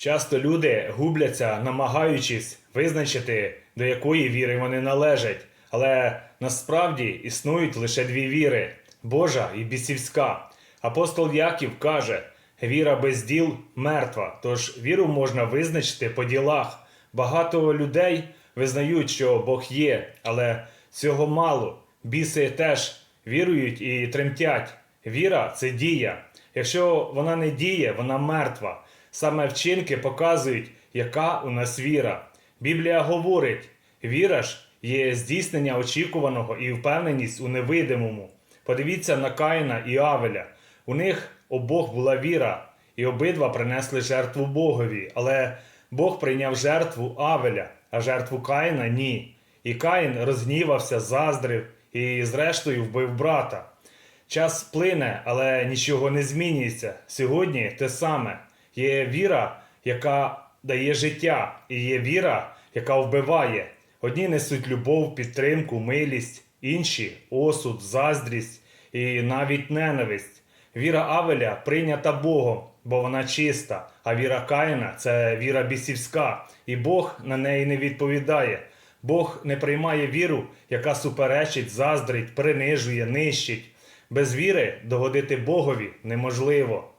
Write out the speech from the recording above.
Часто люди губляться, намагаючись визначити, до якої віри вони належать. Але насправді існують лише дві віри Божа і бісівська. Апостол Яків каже: віра без діл мертва, тож віру можна визначити по ділах. Багато людей визнають, що Бог є, але цього мало. Біси теж вірують і тремтять. Віра це дія. Якщо вона не діє, вона мертва. Саме вчинки показують, яка у нас віра. Біблія говорить: віра ж є здійснення очікуваного і впевненість у невидимому. Подивіться на Каїна і Авеля. У них обох була віра, і обидва принесли жертву Богові. Але Бог прийняв жертву Авеля, а жертву Каїна ні. І Каїн розгнівався, заздрив і, зрештою, вбив брата. Час плине, але нічого не змінюється. Сьогодні те саме. Є віра, яка дає життя, і є віра, яка вбиває. Одні несуть любов, підтримку, милість, інші осуд, заздрість і навіть ненависть. Віра Авеля прийнята Богом, бо вона чиста, а віра Каїна це віра бісівська, і Бог на неї не відповідає. Бог не приймає віру, яка суперечить, заздрить, принижує, нищить. Без віри догодити Богові неможливо.